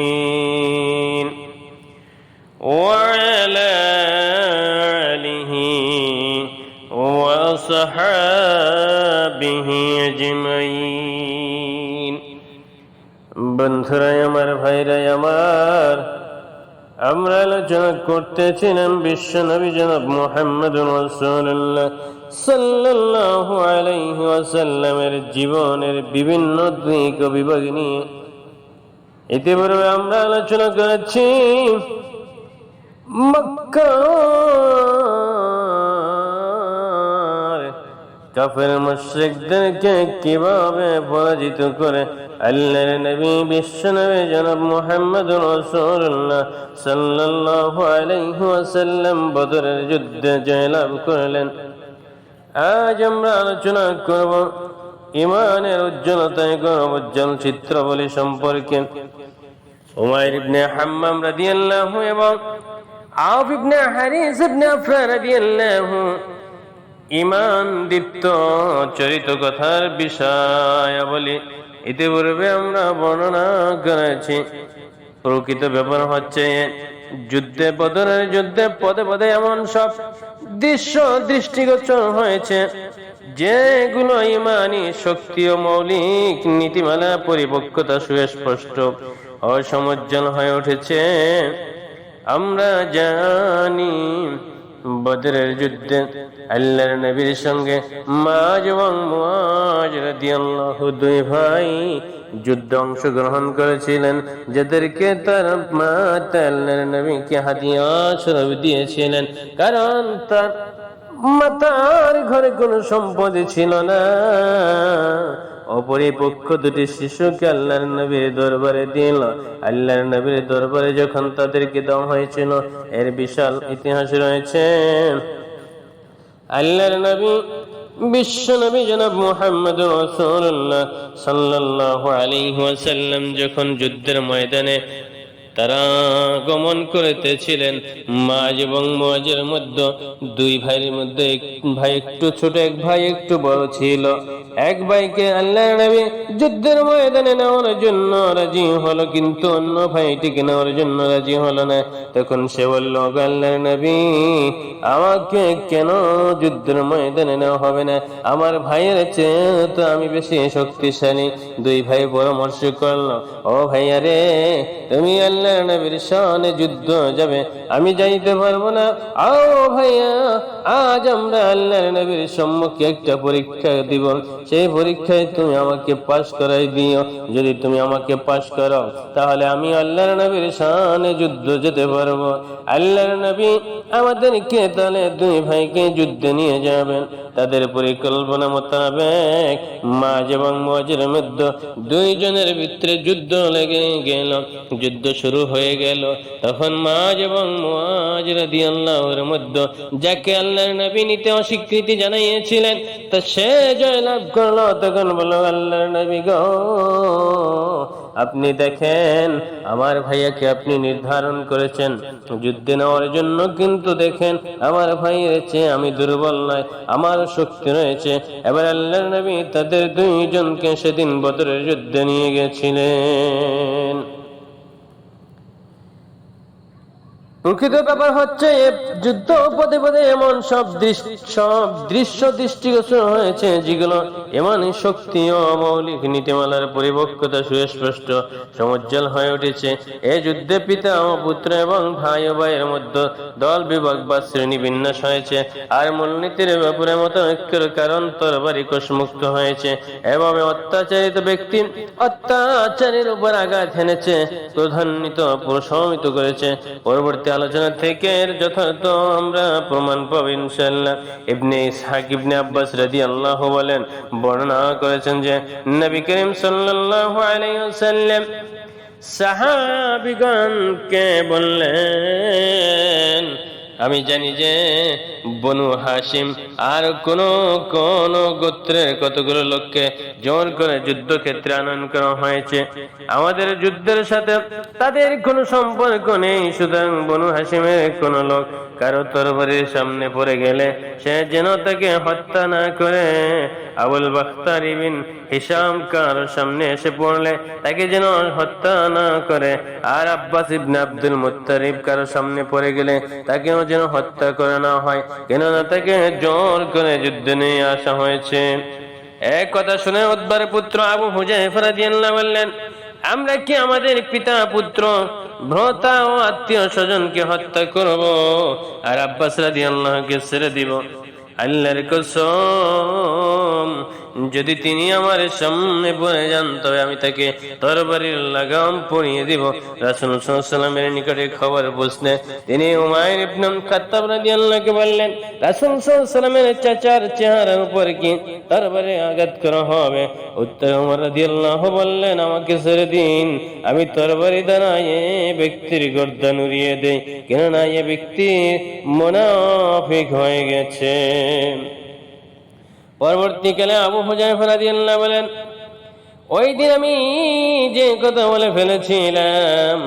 والمرسلين وعلى آله وصحابه أجمعين বন্ধুরাই আমার ভাইরাই আমার আমরা আলোচনা করতেছিলাম বিশ্ব নবী জনাব মোহাম্মদ রসুল্লাহ সাল্লাল্লাহু আলাইহি ওয়াসাল্লামের জীবনের বিভিন্ন দিক ও বিভাগ নিয়ে ইতিপূর্বে আমরা আলোচনা করেছি কাফের মুশরিকদেরকে কীভাবে পরাজিত করে আল্লাহর নবী, বিশ্ব নবী জনাব মোহাম্মদ রাসূলুল্লাহ সাল্লাল্লাহু আলাইহি ওয়াসাল্লাম বদরের যুদ্ধে জয়লাভ করলেন। আজ আমরা আলোচনা করব ইমানের উজ্জ্বলতায় গৌরব উজ্জ্বল চিত্রবলী সম্পর্কে। উমাইর ইবনে হাম্মাম রাদিয়াল্লাহু এবং আউফ ইবনে হারিস ইবনে আফরা রাদিয়াল্লাহু ইমান দীপ্ত চরিত কথার বিষয়াবলী। ইতিপূর্বে আমরা বর্ণনা করেছি, প্রকৃত ব্যাপার হচ্ছে যুদ্ধে বদরের যুদ্ধে পদে পদে এমন সব দৃশ্য দৃষ্টিগোচর হয়েছে, যেগুলো ইমানি শক্তি ও মৌলিক নীতিমালা পরিপক্কতা সুস্পষ্ট। অসমজ্জল হয়ে উঠেছে। আমরা জানি বদরের যুদ্ধে আল্লাহর নবীর সঙ্গে মাজ এবং মুআজ দুই ভাই যুদ্ধ অংশগ্রহণ করেছিলেন, যাদেরকে তার মাতা নবীকে হাতিয়া দিয়েছিলেন। কারণ তার মাতার ঘরে কোনো সম্পদ ছিল না। অপরিপক্ষ দুটি শিশুকে আল্লাহর নবীর দরবারে দিল। আল্লাহর নবীর দরবারে যখন তাদেরকে দেওয়া হয়েছিল, এর বিশাল ইতিহাস রয়েছে। আল্লাহর নবী, বিশ্ব নবী জনাব মোহাম্মদ যখন যুদ্ধের ময়দানে তারা গমন করিতেছিলেন। মাজ এবং মাজের মধ্যে দুই ভাইয়ের মধ্যে এক ভাই একটু ছোট, এক ভাই একটু বড় ছিল। এক ভাইকে আল্লাহ নবী যুদ্ধের ময়দানে নেওয়ার জন্য রাজি হলো, কিন্তু অন্য ভাইটিকে নেওয়ার জন্য রাজি হলো না। তখন সে বলল আল্লাহ নবী, আমাকে কেন যুদ্ধের ময়দানে নেওয়া হবে না? আমার ভাইয়ের চেয়ে তো আমি বেশি শক্তিশালী। দুই ভাই পরামর্শ করল, ও ভাইয়া রে, তুমি আল্লাহ নবীর সামনে যুদ্ধ যাবে। আমি যাইতে পারব না। আও ভাইয়া, আজ আমরা আল্লাহ নবীর সম্মুখে একটা পরীক্ষা দিব। সেই পরীক্ষায় তুমি আমাকে পাশ করাই দিও। যদি তুমি আমাকে পাশ করো তাহলে আমি আল্লাহর নবীর সামনে যুদ্ধ যেতে পারব। আল্লাহর নবী আমাদেরকে তাহলে দুই ভাইকে যুদ্ধে নিয়ে যাবেন। তাদের পরিকল্পনা মোতাবেক মাঝ এবং মজের মধ্যে দুইজনের ভিতরে যুদ্ধ লেগে গেল। যুদ্ধ শুরু হয়ে গেল। তখন মাঝ এবং মাজ রাদি আল্লাহর মধ্যে যাকে আল্লাহর নবী নিতে অস্বীকৃতি জানাইয়েছিলেন, তা সে জয়লাভ করল। তখন বলল, আল্লাহর নবী গো, আপনি দেখেন, আমার ভাইয়াকে আপনি নির্ধারণ করেছেন। যুদ্ধে নেওয়ার জন্য কিন্তু দেখেন, আমার ভাইয়ের চেয়ে আমি দুর্বল নয় আমার শক্তি রয়েছে। এবার আল্লাহ নবী তাদের দুইজনকে সেদিন বদরের যুদ্ধে নিয়ে গেছিলেন। প্রকৃত ব্যাপার হচ্ছে যুদ্ধ পদে পদে এমন সব সব দৃশ্য দৃষ্টিগোচর হয়েছে, যেগুলো এমন শক্তি ও মৌলিক নীতিমালার পরিপক্কতা সুস্পষ্ট, সমুজ্জ্বল হয়ে উঠেছে। এ যুদ্ধে পিতা ও পুত্র এবং ভাই ও ভাইয়ের মধ্যে দল বিভাগ বা শ্রেণি বিন্যাস হয়েছে, আর মূলনীতির ব্যাপারে মতো ঐক্যের কারণ তরবারি কোষমুক্ত হয়েছে। এভাবে অত্যাচারিত ব্যক্তি অত্যাচারের উপর আঘাত হেনেছে প্রধান্বিত প্রশমিত করেছে। পরবর্তী আলোচনা থেকে যথার্থ আমরা প্রমাণ পাব ইনশাল্লাহ ইবনে ইসহাক, ইবনে আব্বাস রাদিয়াল্লাহু বলেন, বর্ণনা করেছেন যে, নবী করিম সাল্লাল্লাহু আলাইহি ওয়াসাল্লাম সাহাবিগণকে বললেন আমি জানি যে বনু হাসিম আর কোন কোন গোত্রের কতগুলো লোককে জোর করে যুদ্ধক্ষেত্রে আনয়ন করা হয়েছে। আমাদের যুদ্ধের সাথে তাদের কোনো সম্পর্ক নেই, সুতরাং বনু হাসিমের কোন লোক কারও তরবারির সামনে পড়ে গেলে সে যেন তাকে হত্যা না করে। আবুল বাখতার ইবিন হিসাম কার সামনে এসে পড়লে তাকে যেন হত্যা না করে। আর আব্বাস ইবনে আব্দুল মুত্তারিব কারও সামনে পড়ে গেলে তাকেও যেন হত্যা করে না হয়। কেননা তাকে জোর করে যুদ্ধে নিয়ে আসা হয়েছে। এক কথা শুনে উদ্বার পুত্র আবু হুজাইফা রাদিয়াল্লাহু বললেন, আমরা কি আমাদের পিতা পুত্র, ভ্রতা ও আত্মীয় স্বজনকে হত্যা করব আর আব্বাস রাদিয়াল্লাহুকে ছেড়ে দিব? আল্লাহর কসম। যদি তিনি আমার সামনে পড়ে যান, তবে আমি তাকে তরবারির লাগাম পরিয়ে দিব। রাসূল সাল্লামের নিকটে খবর পৌঁছলে তিনি উমাইর ইবনে খাত্তাব রাদিয়াল্লাহুকে বললেন, রাসূল সাল্লামের চাচার চেহারার উপর কি তরবারে আঘাত করা হবে? উত্তর ওমর রাদিয়াল্লাহু বললেন, আমাকে ছেড়ে দিন। আমি তরবারি দ্বারা এ ব্যক্তির গর্দান উড়িয়ে দেই, কেননা এ ব্যক্তি মুনাফিক হয়ে গেছে। পরবর্তীকালে আবু হুজাইফা রাদিয়াল্লাহু বলেন, ওই দিন আমি যে কথা বলে ফেলেছিলাম,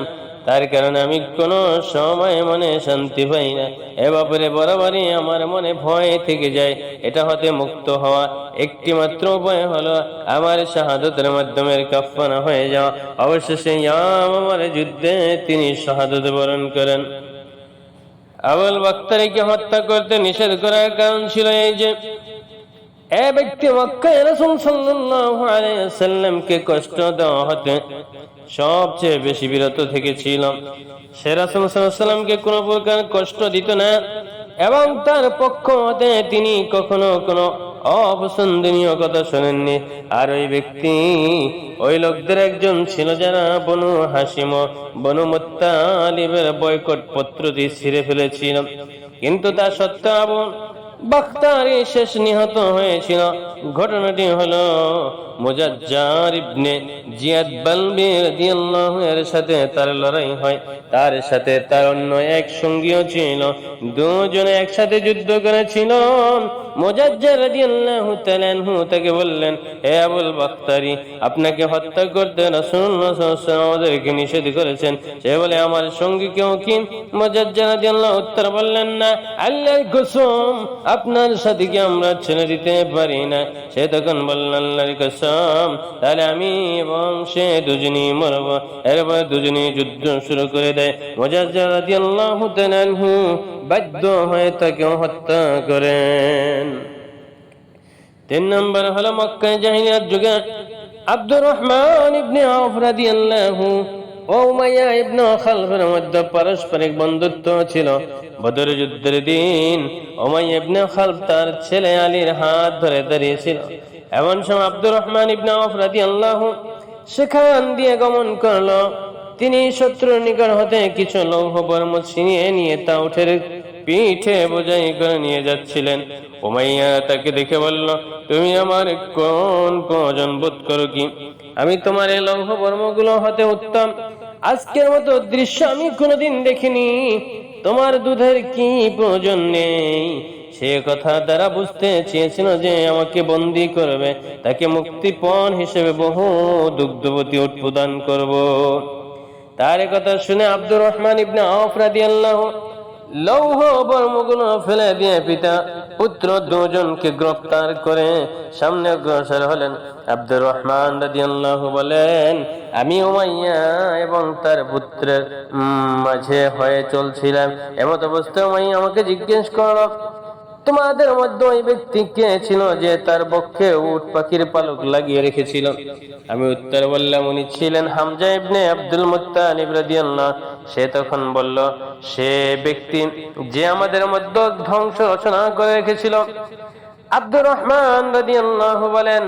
তার কারণে আমি কোনো সময় মনে শান্তি পাই না। এ ব্যাপারে বরাবরই আমার মনে ভয় থেকে যায়। এটা হতে মুক্ত হওয়া একটি মাত্র উপায় হলো আমার শাহাদতের মাধ্যমে কাফানা হয়ে যাওয়া। অবশেষে ইয়াম আমার যুদ্ধে তিনি শাহাদত বরণ করেন। আবুল বাক্তারিকে হত্যা করতে নিষেধ করার কারণ ছিল এই যে এ ব্যক্তি মক্কায় রাসূল সাল্লাল্লাহু আলাইহি সাল্লামকে কষ্ট দেওয়া হতে সবচেয়ে বেশি বিরত থেকেছিল। সে রাসূল সাল্লাল্লাহু কোনো প্রকার কষ্ট দিত না এবং তার পক্ষ হতে তিনি কখনো কোনো অপছন্দনীয় কথা শোনেননি। আর ওই ব্যক্তি, ওই লোকদের একজন ছিল যারা বনু হাসিম বনু মুত্তালিবের বয়কট পত্রটি ছিঁড়ে ফেলেছিল। কিন্তু তা সত্ত্বেও বাখতারি শেষ নিহত হয়েছিল। ঘটনাটি হলো মুজাজ্জার ইবনে জিয়াদ বালবি রাদিয়াল্লাহু এর সাথে তার লড়াই হয়। তার সাথে তার অন্য এক সঙ্গীও ছিল। দুজনে একসাথে যুদ্ধ করেছিল। মুজাজ্জার রাদিয়াল্লাহু তাআলা তাকে বললেন হে আবুল বাখতারি আপনাকে হত্যা করতে রাসূলুল্লাহ সাল্লাল্লাহু আলাইহি নিষেধ করেছেন। সে বলে, আমার সঙ্গী কেউ কি? মুজাজ্জার রাদিয়াল্লাহু উত্তর বললেন, না, আল্লাহর কসম, আপনার সাথে কি আমরা ছেড়ে দিতে পারি না? সে তখন বললেন, আল্লাহর কসম তাহলে আমি এবং সে দুজনই মরব। এরপর দুজনই যুদ্ধ শুরু করে দেয়। মুজাজ্জার রাদিয়াল্লাহু তাআলা আনহু বাধ্য হয়ে তাকে হত্যা করেন। তিন নম্বর হলো মক্কায় জাহিলিয়াত যুগে আব্দুর রহমান ইবনে আউফ রাদিয়াল্লাহু ও উমাইয়া ইবনে খালফের মধ্যে পারস্পরিক বন্ধুত্ব ছিল। বদর যুদ্ধের দিন উমাইয়া ইবনে খালফ তার ছেলে আলীর হাত ধরে দাঁড়িয়েছিল। এমন সময় আব্দুর রহমান ইবনে আউফ আল্লাহ সেখান দিয়ে গমন করল। তিনি শত্রুর নিকট হতে কিছু লৌহ বর্ম ছিনিয়ে নিয়ে তা উঠে পিঠে বোঝাই করে নিয়ে যাচ্ছিলেন। উমাইয়া তাকে দেখে বলল, তুমি আমার কোন প্রয়োজন বোধ করো কি? আমি তোমার এই লৌহ বর্মগুলো হতে উত্তম। আজকের মতো দৃশ্য আমি কোনোদিন দেখিনি। তোমার দুধের কি প্রয়োজন নেই? সে কথা দ্বারা বুঝতে চেয়েছিল যে আমাকে বন্দি করবে। তাকে মুক্তিপণ হিসেবে বহু দুগ্ধবতী উট প্রদান করব। তার কথা শুনে আব্দুর রহমান ইবনে আউফ রাদিয়াল্লাহু লৌহ বর্মগুলো ফেলে দিয়ে পিতা পুত্র দুজনকে গ্রেফতার করে সামনে অগ্রসর হলেন। আব্দুর রহমান বলেন, আমি উমাইয়া এবং তার পুত্রের মাঝে হয়ে চলছিলাম। এমত অবস্থায় উমাইয়া আমাকে জিজ্ঞেস করল তোমাদের মধ্যে ওই ব্যক্তি কে ছিল যে তার পক্ষে উট পাখির পালক লাগিয়ে রেখেছিল? আমি উত্তর বললাম, উনি ছিলেন হামজা ইবনে আব্দুল মুত্তালিব সে তখন বলল, সে ব্যক্তি যে আমাদের মধ্যে ধ্বংস রচনা করে রেখেছিল। আব্দুর রহমান রাদিয়াল্লাহু বলেন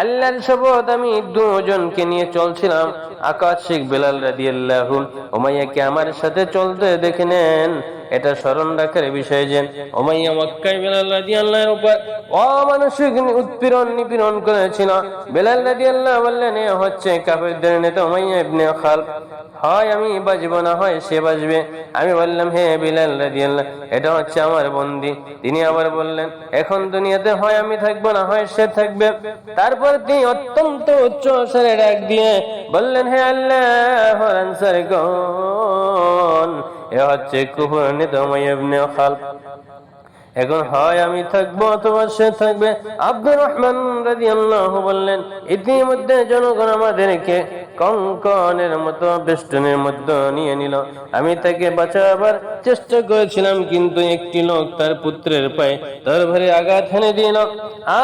আল্লাহর শপথ আমি দুজনকে নিয়ে চলছিলাম। আকাশ আকাশিক বেলাল রাদিয়াল্লাহু উমাইয়াকে আমার সাথে চলতে দেখে নেন। এটা স্মরণ রাখার বিষয় যে ওমাইয়া মক্কায় বেলাল রাদিয়াল্লাহর উপর অমানসিক উৎপীড়ন নিপীড়ন করেছিল। বেলাল রাদিয়াল্লাহ বললেন, এ হচ্ছে কাফেরদের নেতা ওমাইয়া ইবনে খালফ হয় আমি বাজবো না হয় সে বাজবে। আমি বললাম, হে বিলাল রাদিয়াল্লাহ এটা হচ্ছে আমার বন্দি। তিনি আবার বললেন, এখন দুনিয়াতে হয় আমি থাকব না হয় সে থাকবে। তারপর তিনি অত্যন্ত উচ্চ স্বরে ডাক দিয়ে বললেন, হে আল্লাহ আনসার গণ, এ হচ্ছে কুফর নিতময় খাল এখন হয়, আমি থাকব অথবা সে থাকবে আব্দুর রহমান রাজি আল্লাহ বললেন, ইতিমধ্যে জনগণ আমাদেরকে কঙ্কনের মতো বেষ্টনের মধ্যে নিয়ে নিল। আমি তাকে বাঁচাবার চেষ্টা করেছিলাম, কিন্তু একটি লোক তার পুত্রের পায়ে তার ভরে আঘাত হেনে দিল।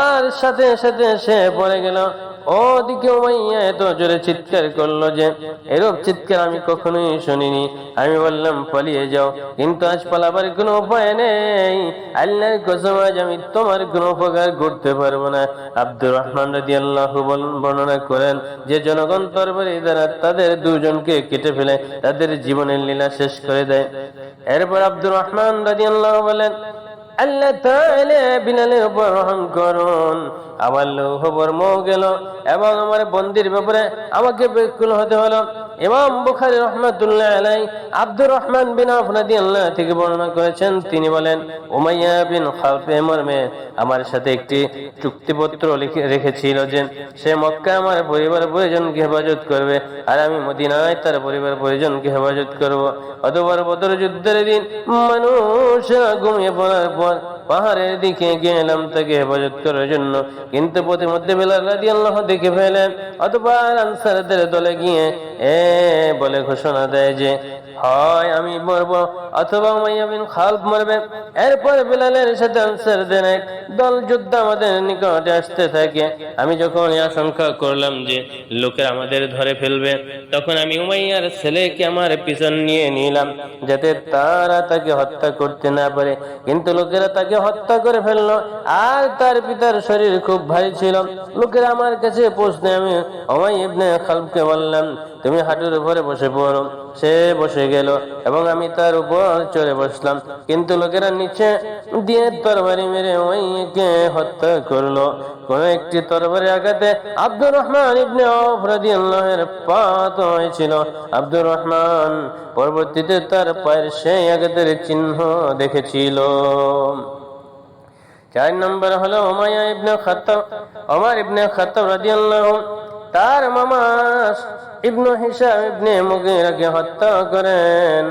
আর সাথে সাথে সে পড়ে গেল। ওদিকে উমাইয়া এত জোরে চিৎকার করল যে, এরূপ চিৎকার আমি কখনোই শুনিনি। আমি বললাম, পালিয়ে যাও। কিন্তু আজ পালাবার কোনো উপায় নেই। আল্লাহর কসম, আজ আমি তোমার কোনো উপকার করতে পারব না। আব্দুর রহমান রাজি আল্লাহ বর্ণনা করেন যে, জনগণ তরবারি দ্বারা তাদের দুজনকে কেটে ফেলে, তাদের জীবনের লীলা শেষ করে দেয়। এরপর আব্দুর রহমান রাজি আল্লাহ বলেন আমার লোহ বর্ম গেল এবং আমার বন্দির ব্যাপারে আমাকে বেকুল হতে হলো। ইমাম বুখারী রহমাতুল্লাহ আলাই আব্দুর রহমান বিন আফ রাদিয়াল্লাহ থেকে বর্ণনা করেছেন, তিনি বলেন, উমাইয়া বিন খালফে মর্মে আমার সাথে একটি চুক্তিপত্র লিখে রেখেছিল যে সে মক্কা আমার পরিবার পরিজনকে হেফাজত করবে আর আমি মদিনায় তার পরিবার পরিজনকে হেফাজত করব। অতবার বদর যুদ্ধের দিন মানুষরা ঘুমিয়ে পড়ার পর পাহাড়ের দিকে গেলাম তাকে হেফাজত করার জন্য। কিন্তু প্রতিমধ্যে বেলাল রাদিয়াল্লাহু দেখে ফেলেন অতবার আনসারদের দলে গিয়ে, এ, বলে ঘোষণা দেয় যে, হয়, আমি মরব, অথবা মরবে। এরপর বিলালের সাথে আনসারদের এক দল যুদ্ধ আমাদের নিকটে আসতে থাকে। আমি যখন আশঙ্কা করলাম যে, লোকের আমাদের ধরে ফেলবে, তখন আমি উমাইয়ার ছেলেকে আমার পিছন নিয়ে নিলাম, যাতে তারা তাকে হত্যা করতে না পারে। কিন্তু লোকেরা তাকে হত্যা করে ফেলল। আর তার পিতার শরীর খুব ভারী ছিল। লোকেরা আমার কাছে পৌঁছতে আমি ওমাই ইবনে খালফকে বললাম, তুমি হাঁটুর উপরে বসে পড়ো। সে বসে গেল এবং আমি তার উপর চড়ে বসলাম। কিন্তু লোকেরা নিচে দিয়ে তরবারি মেরে ওইকে হত্যা করল। কোন একটি তরবারি আঘাতে আব্দুর রহমান ইবনে আউফ রাদিয়াল্লাহু পাত হয়েছিল। আব্দুর রহমান পরবর্তীতে তার পায়ের সেই আঘাতের চিহ্ন দেখেছিল। চার নম্বর হলো ওমায়া ইবনে খাত্তাব। ওমর ইবনে খাত্তাব রাদিয়াল্লাহু তার মামা ইবনু হিসাব ইবনে মুগিরাকে হত্যা করেন।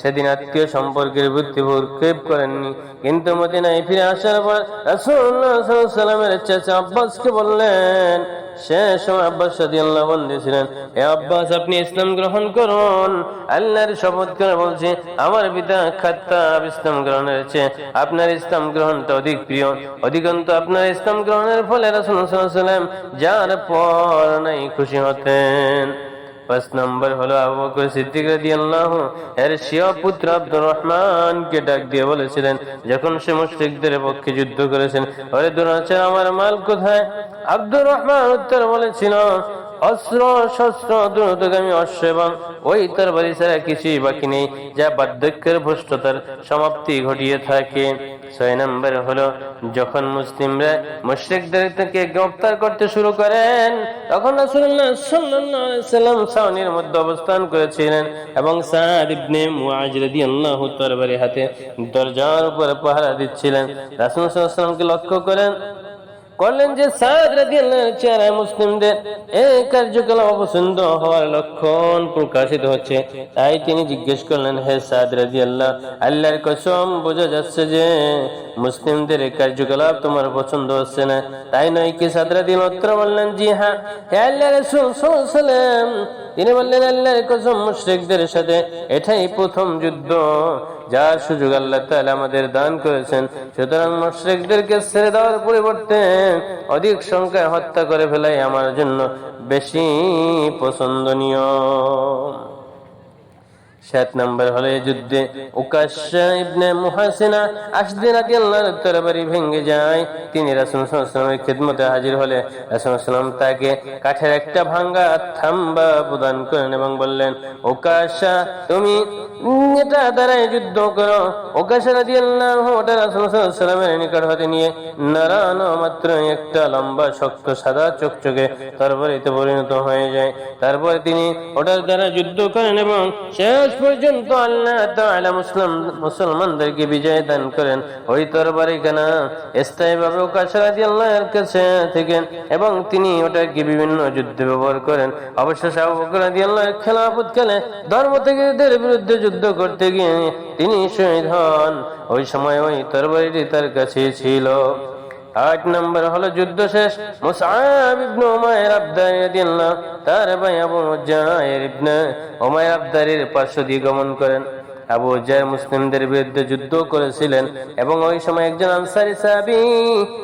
সেদিন আত্মীয় সম্পর্কের বুদ্ধি ভূক্ষেপ করেননি। কিন্তু মদিনায় ফিরে আসার পর সাল্লামের চাচা আব্বাসকে বললেন, সে সময় আব্বাস রাদিয়াল্লাহু বন্দী ছিলেন এ আব্বাস, আপনি ইসলাম গ্রহণ করুন। আল্লাহর শপথ করে বলছে, আমার পিতা খাত্তাব ইসলাম গ্রহণের চেয়ে আপনার ইসলাম গ্রহণটা অধিক প্রিয়। অধিকন্ত আপনার ইসলাম গ্রহণের ফলে সাল্লাল্লাহু সাল্লাম যার পর নাই খুশি হতেন। পাঁচ হলো আবু বকর সিদ্দিক রাদিয়াল্লাহু এর শিয়া পুত্র আব্দুর রহমান কে ডাক দিয়ে বলেছিলেন, যখন সে মুশরিকদের পক্ষে যুদ্ধ করেছেন, ওরে দুরাচার, আমার মাল কোথায়? আব্দুর রহমান উত্তর বলেছিল, অস্ত্র, শস্ত্র অশ্ব এবং ওই তার বাড়ি ছাড়া কিছুই বাকি নেই, যা বার্ধক্যের ভ্রষ্টতার সমাপ্তি ঘটিয়ে থাকে। ছয় নম্বর হলো, যখন মুসলিমরা মুশ্রিকদের থেকে গ্রেফতার করতে শুরু করেন, তখন রাসূলুল্লাহ সাল্লাল্লাহু আলাইহি সাল্লাম ছাউনির মধ্যে অবস্থান করেছিলেন এবং সাদ ইবনে মুআজ রাদিয়াল্লাহু তাআলার হাতে দরজার উপর পাহারা দিচ্ছিলেন। রাসূল সাল্লাল্লাহু আলাইহি সাল্লামকে লক্ষ্য করেন করলেন যে মুসলিমদের এই কার্যকলাপ অপছন্দ হওয়ার লক্ষণ প্রকাশিত হচ্ছে। তাই তিনি জিজ্ঞেস করলেন, হে সাদ আল্লাহর কসম, বোঝা যাচ্ছে যে মুসলিমদের এই কার্যকলাপ তোমার পছন্দ হচ্ছে না। তাই নয় কি সাদ রাদিয়াল্লাহু উত্তর বললেন, জি হ্যাঁ। হে আল্লাহ রাসূল সাল্লাল্লাহু তিনি বললেন, আল্লাহর কসম মুশরিকদের সাথে এটাই প্রথম যুদ্ধ। যার সুযোগ আল্লাহ তাআলা আমাদের দান করেছেন, সুতরাং মুশরিকদেরকে ছেড়ে দেওয়ার পরিবর্তে অধিক সংখ্যায় হত্যা করে ফেলাই আমার জন্য বেশি পছন্দনীয়। সাত নম্বর হলে যুদ্ধে উকাশা মুহাসিনা আশদিন রাদিয়াল্লাহু তরবারি ভেঙে যায়। তিনি রাসূল আলাইহি খিদমতে হাজির হলে রাসূল তাকে কাঠের একটা ভাঙ্গা থাম্বা প্রদান করেন এবং বললেন, উকাশা, তুমি এটা যুদ্ধ করো। নিকট নিয়ে মাত্র একটা লম্বা, শক্ত, সাদা চকচকে তরবারিতে পরিণত হয়ে যায়। তারপরে তিনি ওটার দ্বারা যুদ্ধ করেন এবং শেষ পর্যন্ত আল্লাহ মুসলিম, মুসলমানদেরকে বিজয় দান করেন। ওই তরবারি কেনা স্থায়ীভাবে কাছারাদি আল্লাহর কাছে থেকে এবং তিনি ওটাকে বিভিন্ন যুদ্ধে ব্যবহার করেন। অবশেষে আবু বকর রাদিয়াল্লাহু খেলাফত কালে ধর্ম থেকে বিরুদ্ধে যুদ্ধ করতে গিয়ে তিনি শহীদ হন। ওই সময় ওই তরবারিটি তার কাছে ছিল। আট নম্বর হলো যুদ্ধ শেষ। পার্শ্ব দিয়ে গমন করেন। আবু মুসলিমদের বিরুদ্ধে যুদ্ধ করেছিলেন এবং ওই সময় একজন আনসারি সাহাবী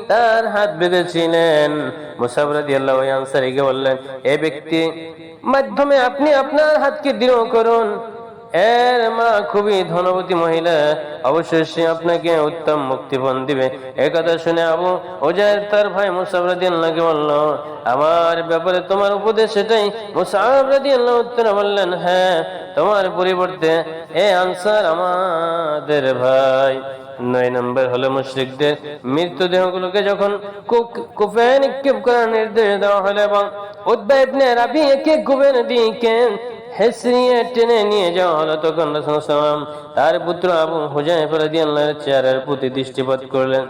তার হাত বেঁধেছিলেন। মুসাব রাদিয়াল্লাহু ওই আনসারীকে বললেন এই ব্যক্তি, মাধ্যমে আপনি আপনার হাতকে দৃঢ় করুন। এর মা খুবই ধনবতী মহিলা অবশ্যই সে আপনাকে উত্তম মুক্তিপণ দিবে। একথা শুনে আবু ওজায়ের তার ভাই মুসাব রাদিয়াল্লাহকে বলল, আমার ব্যাপারে তোমার উপদেশ এটাই। মুসাব রাদিয়াল্লাহু উত্তরে বললেন হ্যাঁ তোমার পরিবর্তে এ আনসার আমাদের ভাই। নয় নম্বর হলো মুশরিকদের মৃতদেহগুলোকে যখন নিক্ষেপ করার নির্দেশ দেওয়া হলো এবং উদ্বা ইবনে রাবিয়াকে কুফের দিকে হেসরিয়ে টেনে নিয়ে যাওয়া হলো তখন তার পুত্র আবু হুজাইফা চেয়ারের প্রতি দৃষ্টিপাত করলেন।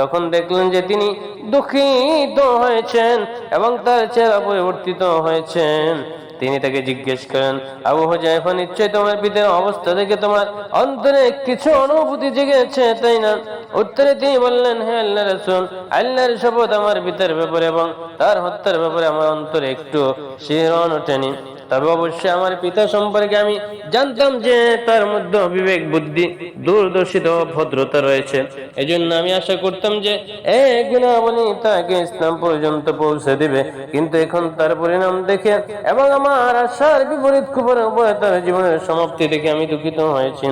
তখন দেখলেন যে তিনি দুঃখিত হয়েছেন এবং তার চেহারা পরিবর্তিত হয়েছেন। তিনি তাকে জিজ্ঞেস করেন, আবু হুজাইফা নিশ্চয় তোমার পিতার অবস্থা দেখে তোমার অন্তরে কিছু অনুভূতি জেগেছে, তাই না? উত্তরে তিনি বললেন হে আল্লাহ রাসূল, আল্লাহর শপথ আমার পিতার ব্যাপারে এবং তার হত্যার ব্যাপারে আমার অন্তরে একটু শিহরণ ওঠেনি। তবে অবশ্যই আমার পিতা সম্পর্কে আমি জানতাম যে তার মধ্যে বিবেক বুদ্ধি, দূরদর্শিত ভদ্রতা রয়েছে। এজন্য আমি আশা করতাম যে গুণাবলী তাকে ইসলাম পর্যন্ত পৌঁছে দিবে। কিন্তু এখন তার পরিণাম দেখে এবং আমার আশার বিপরীত খবর উপরে তার জীবনের সমাপ্তি দেখে আমি দুঃখিত হয়েছি।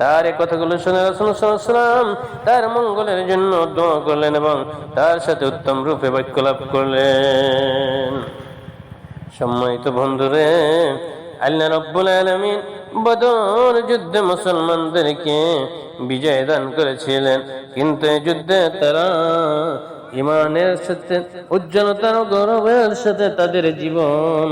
তার এই কথাগুলো শুনে রাসূল সাল্লাল্লাহু আলাইহি ওয়াসাল্লাম তার মঙ্গলের জন্য দোয়া করলেন এবং তার সাথে উত্তম রূপে বাক্য লাভ করলেন। সম্মানিত বন্ধুরে আল্লাহ রব্বুল আলমিন বদর যুদ্ধে মুসলমানদেরকে বিজয় দান করেছিলেন। কিন্তু যুদ্ধে তারা ইমানের সাথে উজ্জ্বলতা ও গৌরবের সাথে তাদের জীবন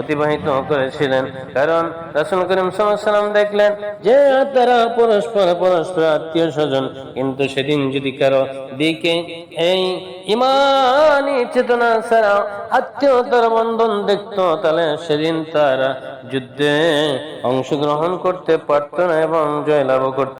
অতিবাহিত করেছিলেন। কারণ রাসূল করিম সাল্লাম দেখলেন যে তারা পরস্পর পরস্পর আত্মীয় স্বজন, কিন্তু সেদিন যদি কারও দিকে এই ইমানি চেতনা ছাড়া আত্মীয়তার বন্ধন দেখত, তাহলে সেদিন তারা যুদ্ধে অংশগ্রহণ করতে পারত না এবং জয়লাভ করতে।